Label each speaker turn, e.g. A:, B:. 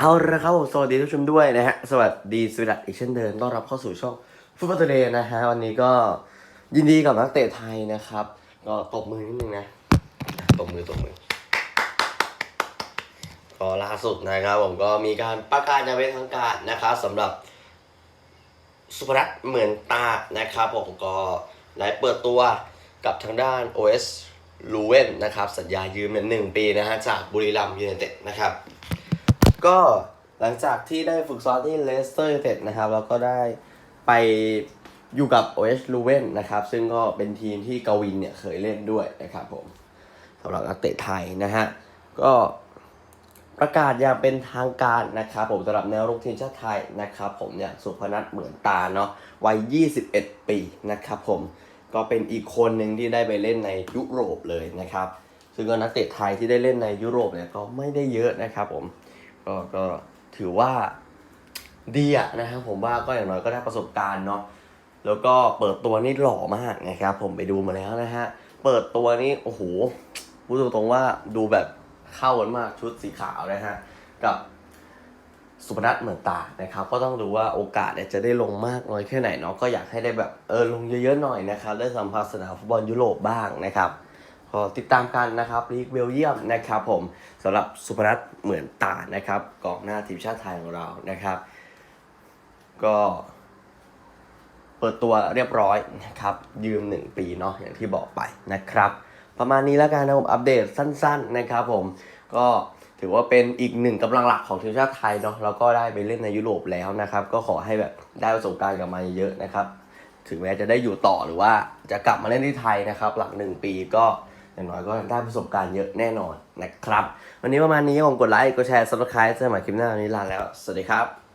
A: เอาละครับผมสวัสดีทุกชมด้วยนะฮะ สวัสดีสวัสดีอีกเช่นเดิมต้อนรับเข้าสู่ช่องฟุตบอลเดย์นะฮะ วันนี้ก็ยินดีกับนักเตะไทยนะครับ ก็ตบมือนิดนึงนะ ตบมือตบมือ ก็ล่าสุดนะครับผมก็มีการประกาศอย่างเป็นทางการนะครับสำหรับสุพรัตน์เหมือนตานะครับผมก็ได้เปิดตัวกับทางด้าน OS ลูเวนนะครับ สัญญายืมเนี่ยหนึ่งปีนะฮะจากบุรีรัมย์ยูไนเต็ดนะครับ ก็หลังจากที่ได้ฝึกซ้อมที่เลสเตอร์ยูไนเต็ดนะครับแล้วก็ได้ไปอยู่กับ OS ลูเวนนะครับ ซึ่งก็เป็นทีมที่กวินเนี่ยเคยเล่นด้วยนะครับผมสำหรับนักเตะไทยนะฮะ ก็ประกาศอย่างเป็นทางการนะครับผมสำหรับแนวรุกทีมชาติไทยนะครับผมเนี่ยสุพนัทเหมือนตาเนาะวัย 21 ปีนะครับผมก็เป็นอีกคนหนึ่งที่ได้ไปเล่นในยุโรปเลยนะครับ ซึ่งก็นักเตะไทยที่ได้เล่นในยุโรปเนี่ยก็ไม่ได้เยอะนะครับผม ก็ก็ถือว่าดีอะนะครับผมว่าก็อย่างน้อยก็ได้ประสบการณ์เนาะแล้วก็เปิดตัวนี่หล่อมากนะครับ ผมไปดูมาแล้วนะฮะเปิดตัวนี่โอ้โหพูดตรงๆว่าดูแบบเข้ากันมากชุดสีขาวนะฮะกับสุพนัทเหมือนตานะครับ ก็ต้องดูว่าโอกาสจะได้ลงมากน้อยแค่ไหนเนาะก็อยากให้ได้แบบเออลงเยอะๆหน่อยนะครับ ได้สัมผัสสนามฟุตบอลยุโรปบ้างนะครับ ก็ติดตามกันนะครับลีกเบลเยียมนะครับผมสำหรับสุพนัทเหมือนตานะครับกองหน้าทีมชาติไทยของเรานะครับ ก็เปิดตัวเรียบร้อยนะครับ ยืม 1 ปีเนาะอย่างที่บอกไปนะครับ ประมาณนี้แล้วกันนะผมอัปเดตสั้น ๆนะครับผมก็ถือว่าเป็นอีกหนึ่งกำลังหลักของทีมชาติไทยเนาะแล้วก็ได้ไปเล่นในยุโรปแล้วนะครับ ก็ขอให้แบบได้ประสบการณ์กลับมาเยอะนะครับ ถึงแม้จะได้อยู่ต่อหรือว่าจะกลับมาเล่นที่ไทยนะครับ หลังหนึ่งปีก็ อย่างน้อยก็ได้ประสบการณ์เยอะแน่นอนนะครับ วันนี้ประมาณนี้ผมกดไลค์กดแชร์ซับสไครต์เจอกันใหม่คลิปหน้าวันนี้ลาแล้ว สวัสดีครับ